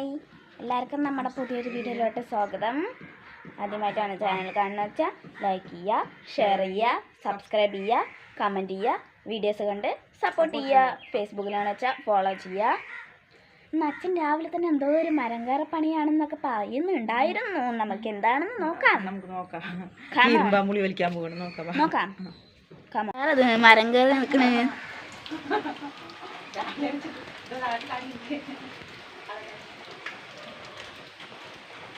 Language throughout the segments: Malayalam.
ഹായ് എല്ലാവർക്കും നമ്മുടെ പുതിയൊരു വീഡിയോയിലോട്ട് സ്വാഗതം. ആദ്യമായിട്ടാണ് ചാനൽ കാണുന്നത് വെച്ചാൽ ലൈക്ക് ചെയ്യുക ഷെയർ ചെയ്യുക സബ്സ്ക്രൈബ് ചെയ്യുക കമന്റ് ചെയ്യുക വീഡിയോസ് കണ്ട് സപ്പോർട്ട് ചെയ്യുക. ഫേസ്ബുക്കിലാണെന്ന് വെച്ചാൽ ഫോളോ ചെയ്യുക. ഇന്ന് അച്ഛൻ രാവിലെ തന്നെ എന്തോ ഒരു മരങ്കയറ പണിയാണെന്നൊക്കെ പറയുന്നുണ്ടായിരുന്നു. നമുക്ക് എന്താണെന്ന് നോക്കാം. നമുക്ക് നോക്കാം. വലിക്കാൻ പോകണം നോക്കാം നോക്കാം. അത് മരം കയറി നിൽക്കണേ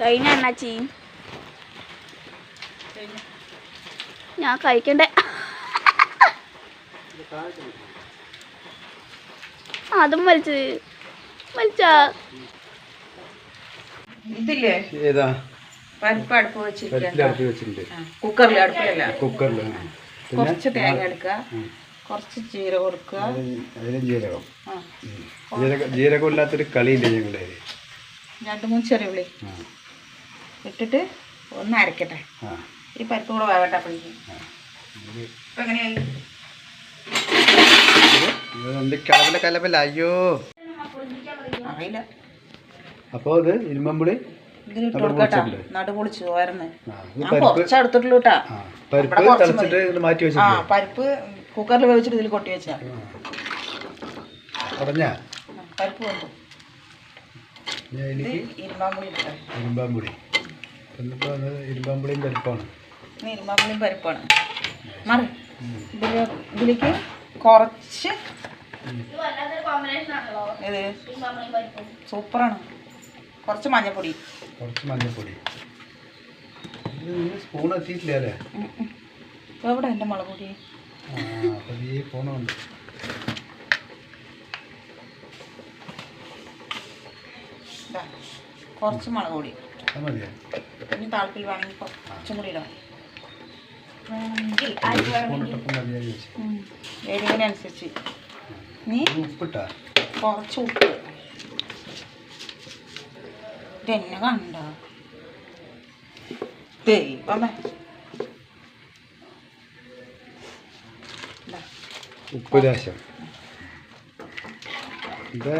കഴിഞ്ഞ അണ്ണാച്ചി ഞാൻ കഴിക്കണ്ടേ അതും വലിച്ചത് വലിച്ചാ. ഇതില്ലേ? ഏതാ? പരിപ്പ് അടുപ്പ് വെച്ചിരിക്കണ്ട പരിപ്പിലടുപ്പ് വെച്ചിട്ടുണ്ട്. കുക്കറിൽ അടുപ്പിലല്ല? കുക്കറിൽ കുറച്ച് തേങ്ങ എടുക്കുക. കുറച്ച് ജീരകം അതിലും ജീരകം. ഇല്ലാത്തൊരു കളിയില്ല ഞങ്ങളുടെ. രണ്ട് മൂന്ന് ചെറിയ ഉള്ളി. ആ. ഇട്ടിട്ട് ഒന്ന് അരക്കട്ടെ. ഈ പരിപ്പ് കൂടെ വേവട്ടെ അപ്പോഴേക്കും. ഇപ്പൊ എങ്ങനെയായി? ഇത് എന്ത് കളവിലെ കലപ്പല്ല അയ്യോ. അറിയില്ല. അപ്പോൾ ഇത് ഇരുമ്പമ്പുളി ഇതിലിട്ട് കൊടുക്കട്ടാ. ആ ഞാൻ പരിപ്പ് കേട്ടാ ആ കുക്കറിൽ വേവിച്ചിട്ട് ഇതിൽ കൊട്ടി വെച്ചാ പരിപ്പ് കൊണ്ടു. ഇരുമ്പാമ്പുളി. ഇരുമ്പാമ്പുളിയും പരിപ്പാണ്. ഇരുമ്പാമ്പുളിയും പരിപ്പാണ്. മറി. ഇതിലേക്ക് കുറച്ച് ഇത് സൂപ്പറാണ്. കുറച്ച് മഞ്ഞപ്പൊടി. കുറച്ച് മഞ്ഞപ്പൊടി. സ്പൂൺ എത്തിയിട്ടില്ല അല്ലേ. എവിടെ? എന്റെ മുളക് പൊടി. ഇതാ കുറച്ച് മുളക് പൊടി. മതിയോ? ഇനി താളത്തിൽ വേണമെങ്കിൽ കുറച്ചും കൂടി ഇടാം. വേണമെങ്കിൽ വെച്ചു. ഉം. എരിവിനനുസരിച്ച് നീ? ഉപ്പിട്ട കുറച്ച് ഉപ്പ്. ഇതെന്നെ കണ്ട? ദൈവമേ. ഉപ്പ് ലേശം ഇത്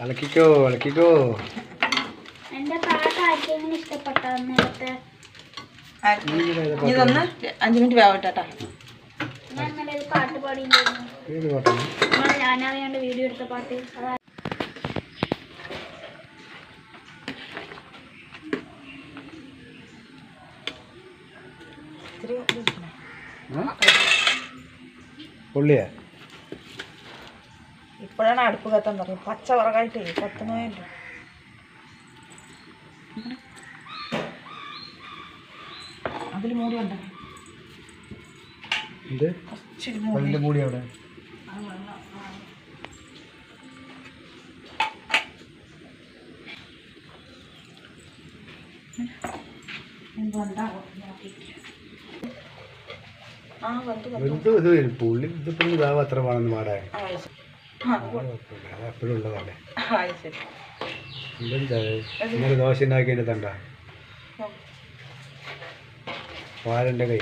ഇളക്കിക്കോ ഇളക്കിക്കോ. പാട്ട് ഇഷ്ടപ്പെട്ട? നേരത്തെ ഇതൊന്ന് അഞ്ച് മിനിറ്റ് വേവട്ടാ ഞാൻ ഇന്നലെ ഒരു പാട്ട് പാടിയിട്ടുണ്ടായിരുന്നു. ഞാനറിയാണ്ട് വീഡിയോ എടുത്ത പാട്ട്. അതാ. ഉള്ളിയാ ഇപ്പോഴാണ് അടുപ്പ് കത്താൻ പറയും പച്ച വിറകായിട്ട് കത്തുന്നതല്ല അതിൽ മൂടി വേണ്ട ഇത് അതിന്റെ മൂടി. അവിടെ പുള്ളി ഇതിപ്പോൾ ഇതാവും അത്ര വേണമെന്ന് എന്തെന്താ ഇന്നലെ ദോശ ഉണ്ടാക്കിയിട്ട് തണ്ട? പാലന്റെ കൈ.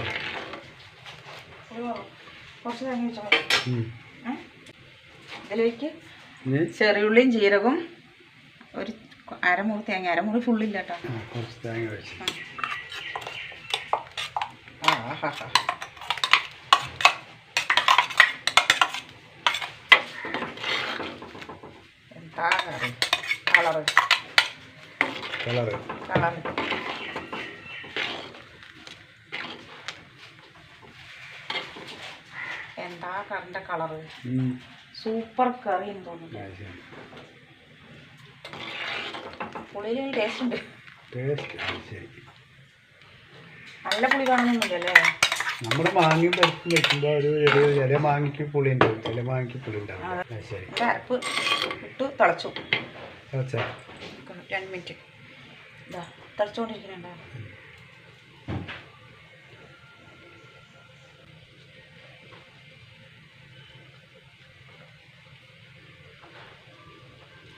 ഇതിലേക്ക് ചെറിയുള്ളിയും ജീരകവും ഒരു അരമുറി തേങ്ങ അരമുറി ഫുള്ളില്ല കേട്ടോ കുറച്ച് തേങ്ങ വെച്ച് എന്താ കളറ്. കളറ്. കളറ്. എന്താ കറിന്റെ കളറ്. സൂപ്പർ കറി എന്ന് തോന്നുന്നു. പുളിയിൽ ടേസ്റ്റ് ഉണ്ട്. നല്ല പുളി കാണുന്നൊന്നുമില്ലല്ലേ നമ്മൾ മാങ്ങയും പരിപ്പും വെക്കുമ്പോൾ ഒരു ഒരു ചില മാങ്ങിക്ക് പുളി ഉണ്ടാവും. ചില മാങ്ങിക്ക് പുളി ഉണ്ടാവും. ആ, ശരി. അരപ്പ് ഇട്ട് തിളച്ചു. അച്ഛാ രണ്ട് മിനിറ്റ്. ഇതാ തിളച്ചുകൊണ്ടിരിക്കുന്നുണ്ടോ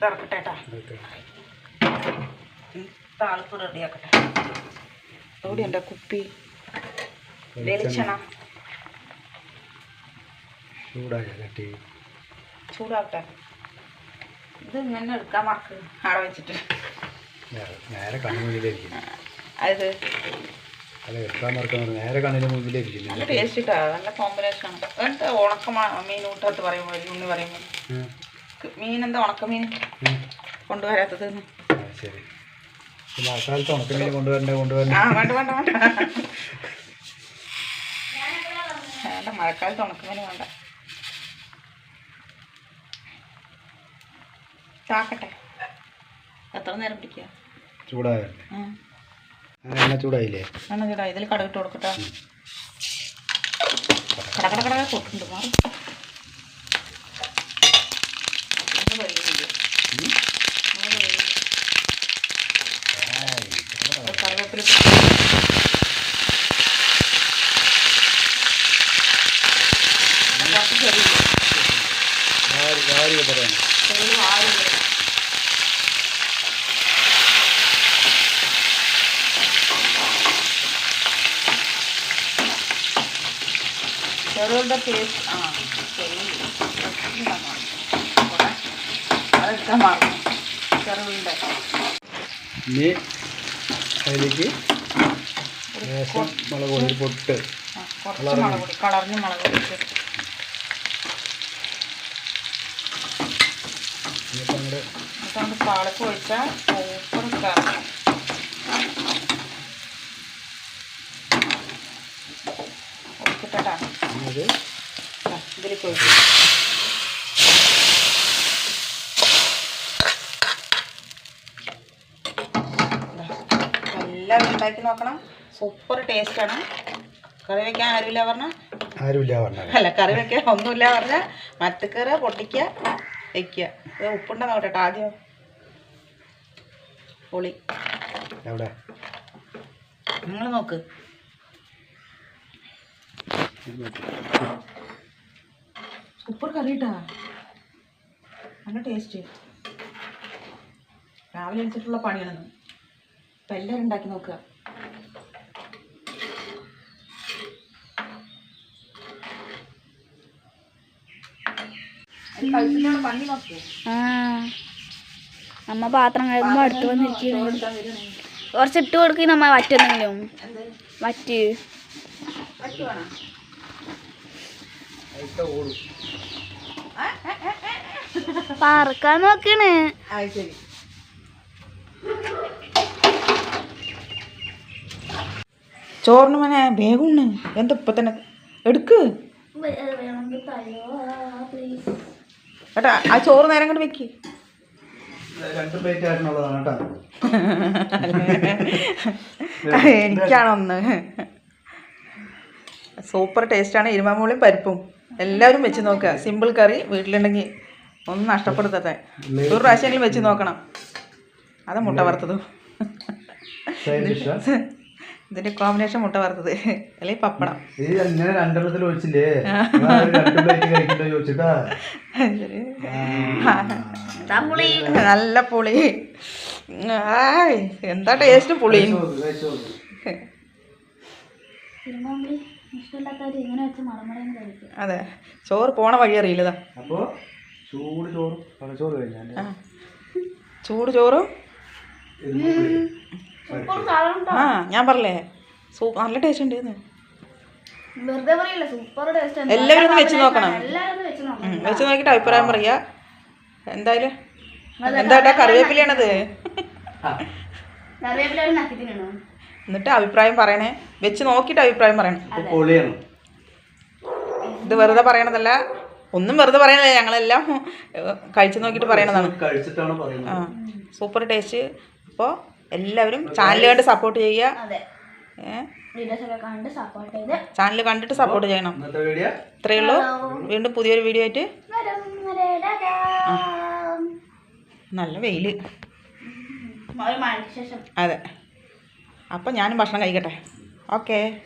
ഇറക്കട്ടെ കേട്ടാ താളിപ്പ് റെഡിയാക്കട്ടെ. എവിടെ എന്റെ കുപ്പി. വെളിച്ചെണ്ണ. ചൂടാക്കട്ടെ ഇത് ഇങ്ങനെ എടുക്കാൻ മറക്ക്. അവിടെ വെച്ചിട്ട്. നേരെ മുന്നിലായിരിക്കും അത് അല്ല എടുക്കാൻ മറക്കുന്നത് നേരെ കണ്ണിന് നല്ല മുന്നിലായിരിക്കും ടേസ്റ്റ് കിട്ടാ നല്ല കോമ്പിനേഷൻ ആണ്. എന്നിട്ട് ഉണക്ക പറയുമ്പോൾ ഉണ്ണി പറയുമ്പോൾ മീൻ എന്താ ഉണക്കമീൻ. കൊണ്ടുവരാത്തത് ശരി. മഴക്കാലത്ത് ഉണക്കമീൻ കൊണ്ടുവരണ്ടേ കൊണ്ടുവരണ്ടേ? ആ വേണ്ട വേണ്ട വേണ്ട. വേണ്ട മഴക്കാലത്ത് ഉണക്കമീൻ വേണ്ട. താക്കട്ടെ എത്ര നേരം പിടിക്കുക. എണ്ണ ചൂടായില്ലേ? എണ്ണ ചൂടായി. ഇതിൽ കടകിട്ട് കൊടുക്കട്ടെ. കട കട കട കൊട്ടുണ്ട് മാറി ഇത് വലിയുണ്ട്. ഉം. ഇത് വലിയുണ്ട്. ആയ്, ഇത് കറിവേപ്പില കുറച്ച് ചെറിയ വാരി വാഴ ചെറുകളുടെ പേസ്റ്റ് ആ അതെടുക്കാൻ മറന്നു. ചെറുകളുടെ ഇനി അതിലേക്ക് ലേശം മുളക് പൊടി പൊട്ട് കുറച്ച് മുളക് പൊടി കളറിന് മുളക് പൊടി ഇനിയിപ്പോൾ നമ്മുടെ ഒഴിച്ചാൽ സൂപ്പർ കറി ഇതിലേക്ക് എല്ലാവരും ഉണ്ടാക്കി നോക്കണം. സൂപ്പർ ടേസ്റ്റാണ് കറി വെക്കാൻ ആരുമില്ല പറഞ്ഞ? ആരുമില്ല പറഞ്ഞ അല്ല കറി വെക്കാൻ ഒന്നുമില്ല പറഞ്ഞ മത്തക്കറ പൊട്ടിക്കുക വെക്കുക ഇത് ഉപ്പുണ്ടെന്ന് നോക്കട്ടെ ആദ്യം പൊളി. എവിടെ? നിങ്ങൾ നോക്ക്. സൂപ്പർ കറി കേട്ടാ നല്ല ടേസ്റ്റ്. രാവിലെ എടുത്തിട്ടുള്ള പണിയാണെന്ന് അപ്പം എല്ലാവരും ഉണ്ടാക്കി നോക്കുക. ആ. അമ്മ പാത്രം കഴുകുമ്പോൾ അടുത്ത് വന്നിരിക്കുന്നു കുറച്ച് ഇട്ട് കൊടുക്കും നമ്മ വറ്റെന്തെങ്കിലും വറ്റ്. പറക്കാൻ നോക്കണ്. ചോറിന് മനെ വേഗം എന്താ ഇപ്പൊ തന്നെ എടുക്ക് കേട്ടാ ആ ചോറ് നേരം കൊണ്ട് വെക്ക്. എനിക്കാണൊന്ന് സൂപ്പർ ടേസ്റ്റാണ് ഇരുമാമൂളിയും പരിപ്പും. എല്ലാവരും വെച്ച് നോക്കുക സിമ്പിൾ കറി വീട്ടിലുണ്ടെങ്കിൽ ഒന്നും നഷ്ടപ്പെടുത്തട്ടെ. ഒരു പ്രാവശ്യമെങ്കിലും വെച്ച് നോക്കണം. അത് മുട്ട വറുത്തതും. ഇതിന്റെ കോമ്പിനേഷൻ മുട്ട വറുത്തത്. അല്ലെങ്കിൽ പപ്പടം. രണ്ടെണ്ണത്തിൽ ഒഴിച്ചില്ലേ. നല്ല പുളി. എന്താ ടേസ്റ്റ് പുളി? ഇഷ്ടമില്ലാത്തവർ ഇങ്ങനെ വെച്ച് മറമറന്ന് കഴിക്കും. അതെ. ചോറ് പോണ വഴി അറിയില്ലതാ. ചൂട് ചോറ്. ചൂട് ചോറും? ആ ഞാൻ പറഞ്ഞേ സൂപ്പർ നല്ല ടേസ്റ്റ് ഉണ്ട് വെറുതെ പറയില്ല സൂപ്പർ ടേസ്റ്റ് എല്ലാവരും ഒന്ന് വെച്ച് നോക്കണം. എല്ലാവരും വെച്ച് നോക്കണം. വെച്ച് നോക്കിയിട്ട് അഭിപ്രായം പറയാ. എന്തായാലും എന്താട്ടാ കറിവേപ്പിലയാണത്? കറിവേപ്പില ഒരു നക്കി തിന്നണോ എന്നിട്ട് അഭിപ്രായം പറയണേ. വെച്ച് നോക്കിയിട്ട് അഭിപ്രായം പറയണം. ഇപ്പൊ പൊളിയാണ്. ഇത് വെറുതെ പറയണതല്ല. ഒന്നും വെറുതെ പറയണല്ല ഞങ്ങളെല്ലാം കഴിച്ചു നോക്കിയിട്ട് പറയണതാണ്. കഴിച്ചിട്ടാണ് പറയുന്നത്. സൂപ്പർ ടേസ്റ്റ് അപ്പോൾ എല്ലാവരും ചാനൽ കണ്ട് സപ്പോർട്ട് ചെയ്യുക. അതെ. ഏഹ് വീഡിയോസ് സപ്പോർട്ട് ചെയ്ത്. ചാനൽ കണ്ടിട്ട് സപ്പോർട്ട് ചെയ്യണം. ഇത്രയേ ഉള്ളൂ വീണ്ടും പുതിയൊരു വീഡിയോ ആയിട്ട്. നല്ല വെയിൽ ശേഷം. അതെ. അപ്പം ഞാനും ഭക്ഷണം കഴിക്കട്ടെ. ഓക്കേ.